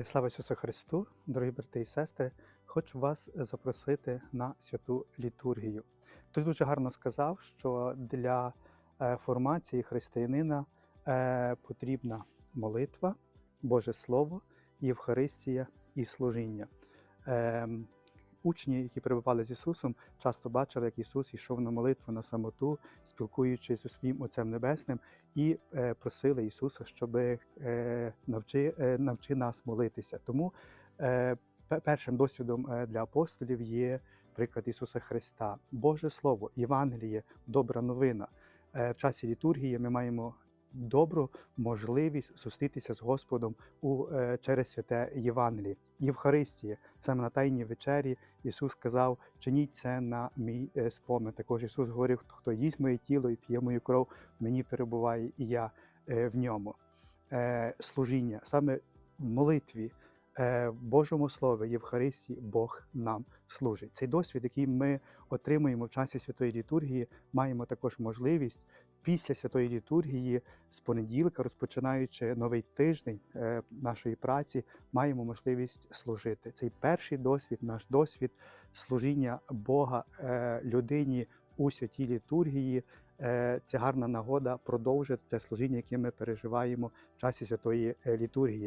Слава Ісусу Христу, дорогі брати і сестри, хочу вас запросити на святу літургію. Хтось дуже гарно сказав, що для е, формації християнина е, потрібна молитва, Боже Слово, Євхаристія і служіння. Учні, які перебували з Ісусом, часто бачили, як Ісус йшов на молитву на самоту, спілкуючись зі своїм Отцем Небесним, і е, просили Ісуса, щоб е, навчи, е, навчи нас молитися. Тому першим досвідом для апостолів є приклад Ісуса Христа, Боже Слово, Євангеліє, добра новина. В часі літургії ми маємо добру можливість зустрітися з Господом у, е, через святе Євангеліє. Євхаристія, саме на Тайній вечері Ісус сказав: чиніть це на мій е, спомин. Також Ісус говорив, хто їсть моє тіло і п'є мою кров, мені перебуває і я е, в ньому. Служіння саме в молитві, в Божому Слові, Євхаристії Бог нам служить. Цей досвід, який ми отримуємо в часі святої літургії, маємо також можливість після святої літургії з понеділка, розпочинаючи новий тиждень е, нашої праці, маємо можливість служити. Цей перший досвід, наш досвід служіння Бога е, людині у святій літургії. е, Це гарна нагода продовжити це служіння, яке ми переживаємо в часі святої е, літургії.